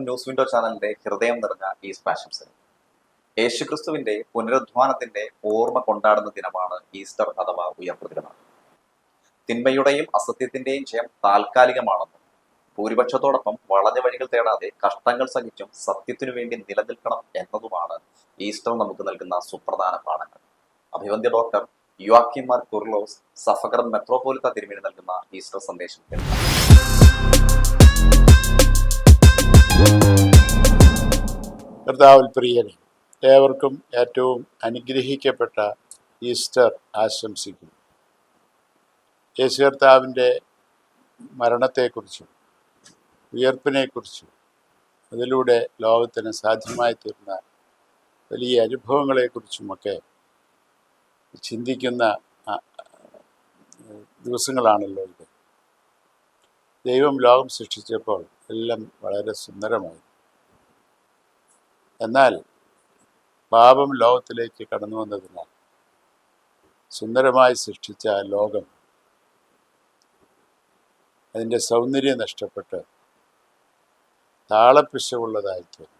ഏവർക്കും news window ചാനലിന്റെ ഹൃദയം നിറഞ്ഞ ഈ ആശംസകൾ യേശുക്രിസ്തുവിന്റെ പുനരുദ്ധാനത്തിന്റെ ഓർമ്മ കൊണ്ടാടുന്ന ദിനമാണ് ഈസ്റ്റർ അഥവാ ഉയർപ്പുതിരുനാൾ തിന്മയുടെയും അസത്യത്തിന്റെയും ജയം താൽക്കാലികമാണെന്നും ഭൂരിപക്ഷത്തോടൊപ്പം വളഞ്ഞ വഴികൾ തേടാതെ കഷ്ടങ്ങൾ സഹിച്ചും സത്യത്തിനു വേണ്ടി നിലനിൽക്കണം എന്നതുമാണ് ഈസ്റ്റർ നമുക്ക് നൽകുന്ന സുപ്രധാന പാഠങ്ങൾ. അഭിവന്ദ്യ ഡോക്ടർ യുവാക്കിമാർ കുർലോസ് സഫകർ മെത്രോപോലിത്ത തിരുമേനി നൽകുന്ന ഈസ്റ്റർ സന്ദേശം. കേൾക്കാം കർത്താവിൽ പ്രിയനെ ഏവർക്കും ഏറ്റവും അനുഗ്രഹിക്കപ്പെട്ട ഈസ്റ്റർ ആശംസിക്കുന്നു. യേശു കർത്താവിന്റെ മരണത്തെക്കുറിച്ചും ഉയർപ്പിനെക്കുറിച്ചും അതിലൂടെ ലോകത്തിന് സാധ്യമായി തീർന്ന വലിയ അനുഭവങ്ങളെക്കുറിച്ചുമൊക്കെ ചിന്തിക്കുന്ന ദിവസങ്ങളാണല്ലോ ഇത്. ദൈവം ലോകം സൃഷ്ടിച്ചപ്പോൾ എല്ലാം വളരെ സുന്ദരമായി എന്നാൽ പാപം ലോകത്തിലേക്ക് കടന്നു വന്നതിനാൽ സുന്ദരമായി സൃഷ്ടിച്ച ആ ലോകം അതിന്റെ സൗന്ദര്യം നഷ്ടപ്പെട്ട് താളപ്പിശവുള്ളതായി തോന്നി.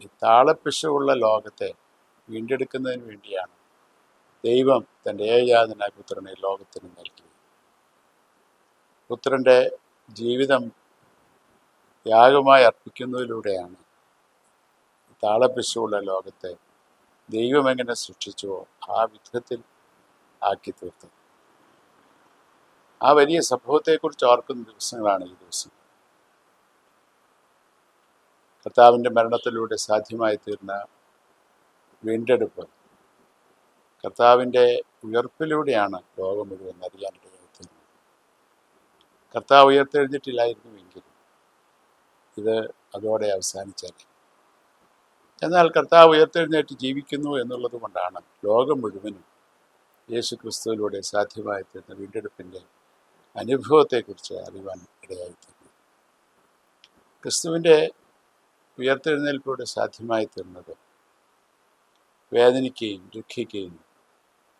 ഈ താളപ്പിശവുള്ള ലോകത്തെ വീണ്ടെടുക്കുന്നതിന് വേണ്ടിയാണ് ദൈവം തന്റെ ഏകജാതനായ പുത്രനെ ലോകത്തിന് നൽകിയത്. പുത്രന്റെ ജീവിതം യാഗമായി അർപ്പിക്കുന്നതിലൂടെയാണ് താളപ്പിശുള്ള ലോകത്തെ ദൈവം എങ്ങനെ സൃഷ്ടിച്ചുവോ ആ വിധത്തിൽ ആക്കി തീർത്തു ആ വലിയ സംഭവത്തെക്കുറിച്ച് ഓർക്കുന്ന ദിവസങ്ങളാണ് ഈ ദിവസം. കർത്താവിന്റെ മരണത്തിലൂടെ സാധ്യമായി തീർന്ന വീണ്ടെടുപ്പ് കർത്താവിന്റെ ഉയർപ്പിലൂടെയാണ് ലോകം മുഴുവൻ അറിയാനിടയായി തീർന്നത് കർത്താവ് ഉയർത്തെഴുന്നിട്ടില്ലായിരുന്നുവെങ്കിൽ ഇത് അതോടെ അവസാനിച്ചേനെ. എന്നാൽ കർത്താവ് ഉയർത്തെഴുന്നേറ്റ് ജീവിക്കുന്നു എന്നുള്ളത് കൊണ്ടാണ് ലോകം മുഴുവനും യേശു ക്രിസ്തുവിലൂടെ സാധ്യമായി തീർന്ന വീണ്ടെടുപ്പിന്റെ അനുഭവത്തെക്കുറിച്ച് അറിയുവാൻ ഇടയായിത്തീർന്നു ക്രിസ്തുവിന്റെ ഉയർത്തെഴുന്നേൽപ്പിലൂടെ സാധ്യമായി തീർന്നത് വേദനിക്കുകയും ദുഃഖിക്കുകയും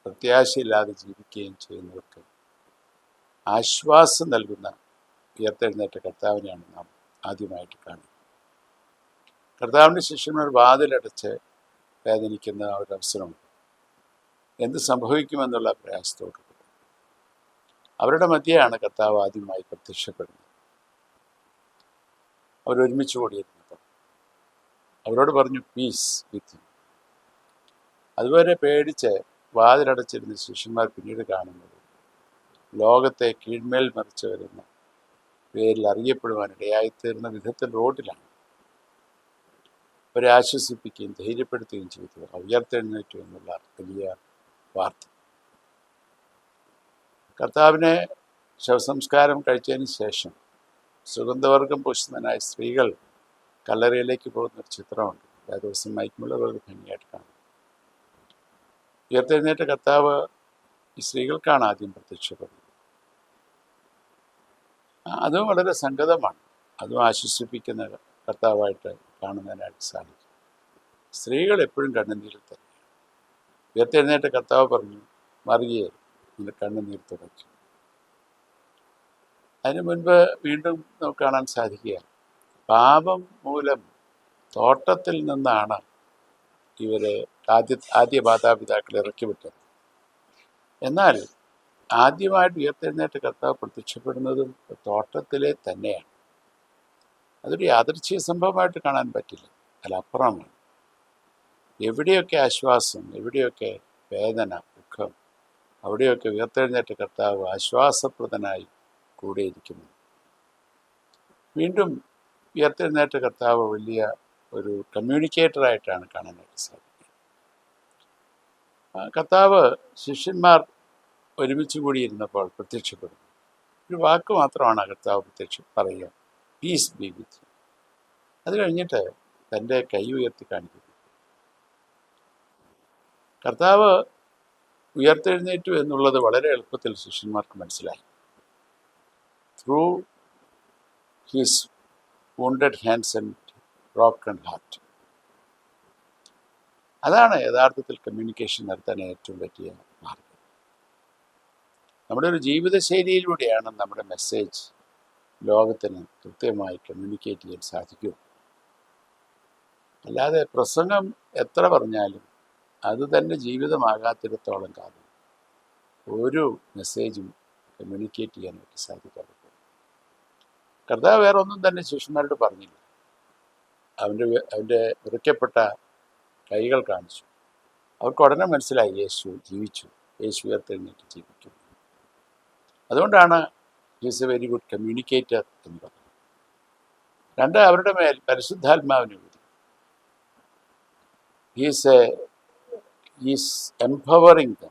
പ്രത്യാശയില്ലാതെ ജീവിക്കുകയും ചെയ്യുന്നവർക്ക് ആശ്വാസം നൽകുന്ന ഉയർത്തെഴുന്നേറ്റ കർത്താവിനെയാണ് നാം ആദ്യമായിട്ട് കാണുന്നത്. കർത്താവിന്റെ ശിഷ്യന്മാർ വാതിലടച്ച് വേദനിക്കുന്ന ഒരു അവസരമുണ്ട് എന്ത് സംഭവിക്കുമെന്നുള്ള പ്രയാസത്തോട്. അവരുടെ മധ്യയാണ് കർത്താവ് ആദ്യമായി പ്രത്യക്ഷപ്പെടുന്നത്. അവരൊരുമിച്ച് കൂടിയിരുന്നപ്പോൾ. അവരോട് പറഞ്ഞു പീസ് വിത്ത് അതുവരെ പേടിച്ച് വാതിലടച്ചിരുന്ന ശിഷ്യന്മാർ പിന്നീട് കാണുന്നത് ലോകത്തെ കീഴ്മേൽ മറിച്ച് വരുന്ന പേരിൽ അറിയപ്പെടുവാൻ ഇടയായിത്തീർന്ന വിധത്തിൽ റോഡിലാണ്. അവരെ ആശ്വസിപ്പിക്കുകയും ധൈര്യപ്പെടുത്തുകയും ചെയ്തു. ഉയർത്തെഴുന്നേറ്റു എന്നുള്ള വലിയ വാർത്ത. കർത്താവിനെ ശവസംസ്കാരം കഴിച്ചതിന് ശേഷം സുഗന്ധവർഗം പുഷ്പനായ സ്ത്രീകൾ കല്ലറയിലേക്ക് പോകുന്ന ഒരു ചിത്രമുണ്ട്. ആ ദിവസം മൈക്കുമുള്ള വളരെ ഭംഗിയായിട്ട് കാണും. ഉയർത്തെഴുന്നേറ്റ കർത്താവ് ഈ സ്ത്രീകൾക്കാണ് ആദ്യം പ്രത്യക്ഷപ്പെടുന്നത്. അതും വളരെ സംഗതമാണ് അതും ആശ്വസിപ്പിക്കുന്ന കർത്താവായിട്ട് കാണുന്നതിനായിട്ട് സാധിക്കും. സ്ത്രീകൾ എപ്പോഴും കണ്ണുനീരിൽ തന്നെയാണ്. ഉയർത്തെഴുന്നേറ്റ കർത്താവ് പറഞ്ഞു മറിയേ നിന്റെ കണ്ണുനീർ തുടച്ചു. അതിനു മുൻപ് വീണ്ടും നമുക്ക് കാണാൻ സാധിക്കുക പാപം മൂലം തോട്ടത്തിൽ നിന്നാണ് ഇവരെ ആദ്യ ആദ്യ മാതാപിതാക്കൾ ഇറക്കി വിട്ടത്. എന്നാൽ ആദ്യമായിട്ട് ഉയർത്തെഴുന്നേറ്റ കർത്താവ് പ്രത്യക്ഷപ്പെടുന്നതും തോട്ടത്തിലെ തന്നെയാണ്. അതൊരു യാദൃച്ഛിക സംഭവമായിട്ട് കാണാൻ പറ്റില്ല. അതിലപ്പുറമാണ്. എവിടെയൊക്കെ ആശ്വാസം എവിടെയൊക്കെ വേദന ദുഃഖം അവിടെയൊക്കെ ഉയർത്തെഴുന്നേറ്റ കർത്താവ് ആശ്വാസപ്രദനായി കൂടിയിരിക്കുന്നു. വീണ്ടും ഉയർത്തെഴുന്നേറ്റ കർത്താവ് വലിയ ഒരു കമ്മ്യൂണിക്കേറ്ററായിട്ടാണ് കാണാനായിട്ട് സാധിക്കുന്നത്. കർത്താവ് ശിഷ്യന്മാർ ഒരുമിച്ച് കൂടിയിരുന്നപ്പോൾ പ്രത്യക്ഷപ്പെടുന്നു. ഒരു വാക്ക് മാത്രമാണ് കർത്താവ് പ്രത്യക്ഷ പറയുക. പീസ് ബി വിത്ത് അത് കഴിഞ്ഞിട്ട് തന്റെ കൈ ഉയർത്തി കാണിക്കുന്നു. കർത്താവ് ഉയർത്തെഴുന്നേറ്റു എന്നുള്ളത് വളരെ എളുപ്പത്തിൽ ശിഷ്യന്മാർക്ക് മനസ്സിലായി. Through his wounded hands and rock and heart അതാണ് യഥാർത്ഥത്തിൽ കമ്മ്യൂണിക്കേഷൻ നടത്താൻ ഏറ്റവും പറ്റിയ മാർഗം. നമ്മുടെ ഒരു ജീവിതശൈലിയിലൂടെയാണ് നമ്മുടെ മെസ്സേജ് ലോകത്തിന് കൃത്യമായി കമ്മ്യൂണിക്കേറ്റ് ചെയ്യാൻ സാധിക്കും. അല്ലാതെ പ്രസംഗം എത്ര പറഞ്ഞാലും അത് തന്നെ ജീവിതമാകാത്തിടത്തോളം കാലം ഒരു മെസ്സേജും കമ്മ്യൂണിക്കേറ്റ് ചെയ്യാനായിട്ട് സാധിക്കാതെ കർത്താവ് വേറെ ഒന്നും തന്നെ ശിഷ്യന്മാരോട് പറഞ്ഞില്ല. അവന്റെ അവന്റെ വിറയ്ക്കപ്പെട്ട കൈകൾ കാണിച്ചു. അവർക്ക് ഉടനെ മനസ്സിലായി യേശു ജീവിച്ചു. യേശു ഉയർത്തെഴുന്നേറ്റ് ജീവിക്കും അതുകൊണ്ടാണ് is a very good communicator എന്ന് പറഞ്ഞു. രണ്ട് അവരുടെ മേൽ പരിശുദ്ധാത്മാവിനെ വിധി. ഈസ് എ ഈസ് എംപവറിങ്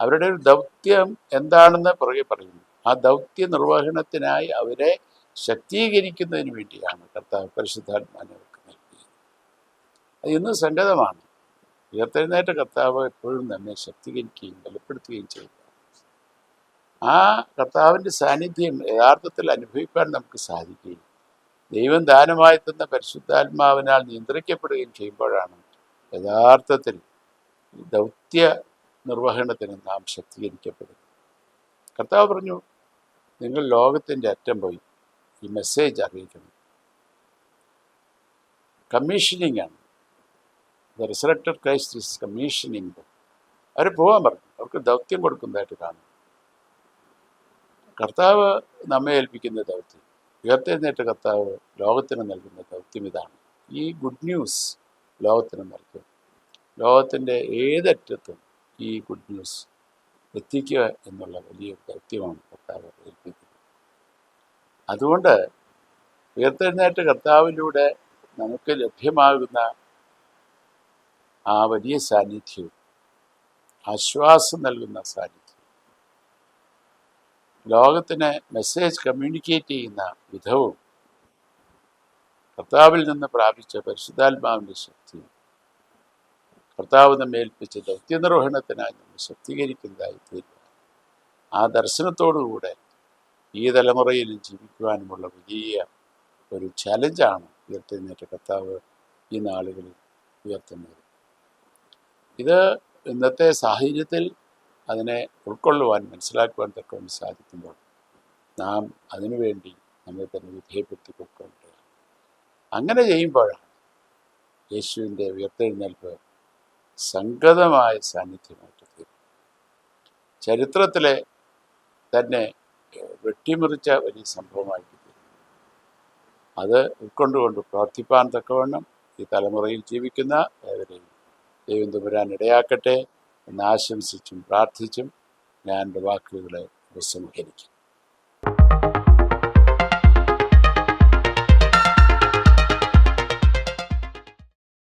അവരുടെ ഒരു ദൗത്യം എന്താണെന്ന് പുറകെ പറയുന്നു. ആ ദൗത്യ നിർവഹണത്തിനായി അവരെ ശക്തീകരിക്കുന്നതിന് വേണ്ടിയാണ് കർത്താവ് പരിശുദ്ധാത്മാനെ നൽകിയത്. അത് ഇന്ന് സംഗതമാണ് ഉയർത്തെഴുന്നേറ്റ കർത്താവ് എപ്പോഴും നമ്മെ ശക്തീകരിക്കുകയും ബലപ്പെടുത്തുകയും ചെയ്യുക ആ കർത്താവിന്റെ സാന്നിധ്യം യഥാർത്ഥത്തിൽ അനുഭവിക്കാൻ നമുക്ക് സാധിക്കുകയും ദൈവം ദാനമായി തന്ന പരിശുദ്ധാത്മാവിനാൽ നിയന്ത്രിക്കപ്പെടുകയും ചെയ്യുമ്പോഴാണ് യഥാർത്ഥത്തിൽ ദൗത്യ നിർവഹണത്തിന് നാം ശക്തീകരിക്കപ്പെടുന്നത്. കർത്താവ് പറഞ്ഞു നിങ്ങൾ ലോകത്തിന്റെ അറ്റം പോയി ഈ മെസ്സേജ് അറിയിക്കണം. കമ്മീഷനിങ് ആണ്. ദ ക്രൈസ്റ്റ് ഇസ് കമ്മീഷനിങ് അവർ പോകാൻ പറഞ്ഞു. അവർക്ക് ദൗത്യം കൊടുക്കുന്നതായിട്ട് കാണും കർത്താവ് നമ്മെ ഏൽപ്പിക്കുന്ന ദൗത്യം. ഉയർത്തെഴുന്നേറ്റ കർത്താവ് ലോകത്തിന് നൽകുന്ന ദൗത്യം ഇതാണ്. ഈ ഗുഡ് ന്യൂസ് ലോകത്തിന് നൽകും. ലോകത്തിന്റെ ഏതറ്റത്തും ഈ ഗുഡ് ന്യൂസ് എത്തിക്കുക എന്നുള്ള വലിയ ദൗത്യമാണ് കർത്താവ് ഏൽപ്പിക്കുന്നത്. അതുകൊണ്ട് ഉയർത്തെഴുന്നേറ്റ കർത്താവിലൂടെ നമുക്ക് ലഭ്യമാകുന്ന ആ വലിയ സാന്നിധ്യവും ആശ്വാസം നൽകുന്ന സാന്നിധ്യം ലോകത്തിന് മെസ്സേജ് കമ്മ്യൂണിക്കേറ്റ് ചെയ്യുന്ന വിധവും കർത്താവിൽ നിന്ന് പ്രാപിച്ച പരിശുദ്ധാത്മാവിന്റെ ശക്തി കർത്താവ് നമ്മെ ഏൽപ്പിച്ച ദൗത്യനിർവഹണത്തിനായി നമ്മൾ ശക്തീകരിക്കുന്നതായി തീരുക ആ ദർശനത്തോടുകൂടെ ഈ തലമുറയിലും ജീവിക്കുവാനുമുള്ള വലിയ ഒരു ചലഞ്ചാണ് ഉയർത്തെഴുന്നേറ്റ കർത്താവ് ഈ നാളുകളിൽ ഉയർത്തുന്നത്. ഇത് ഇന്നത്തെ സാഹചര്യത്തിൽ അതിനെ ഉൾക്കൊള്ളുവാൻ മനസ്സിലാക്കുവാൻ തക്കവണ്ണം സാധിക്കുമ്പോൾ നാം അതിനുവേണ്ടി നമ്മെ തന്നെ വിധേയപ്പെടുത്തി കൊടുക്കേണ്ടത് അങ്ങനെ ചെയ്യുമ്പോഴാണ് യേശുവിന്റെ ഉയർത്തെഴുന്നേൽപ്പ് സംഗതമായ സാന്നിധ്യമായിട്ട് തീരും ചരിത്രത്തിലെ തന്നെ വെട്ടിമുറിച്ച വലിയ സംഭവമായിട്ട് തീരും അത് ഉൾക്കൊണ്ടുകൊണ്ട് പ്രാർത്ഥിപ്പാൻ തക്കവണ്ണം ഈ തലമുറയിൽ ജീവിക്കുന്ന ഏവരെയും ദൈവം തുമ്പരാൻ ഇടയാക്കട്ടെ. എന്ന് ആശംസിച്ചും പ്രാർത്ഥിച്ചും ഞാൻ എന്റെ വാക്കുകളെ ഉപസംഹരിക്കും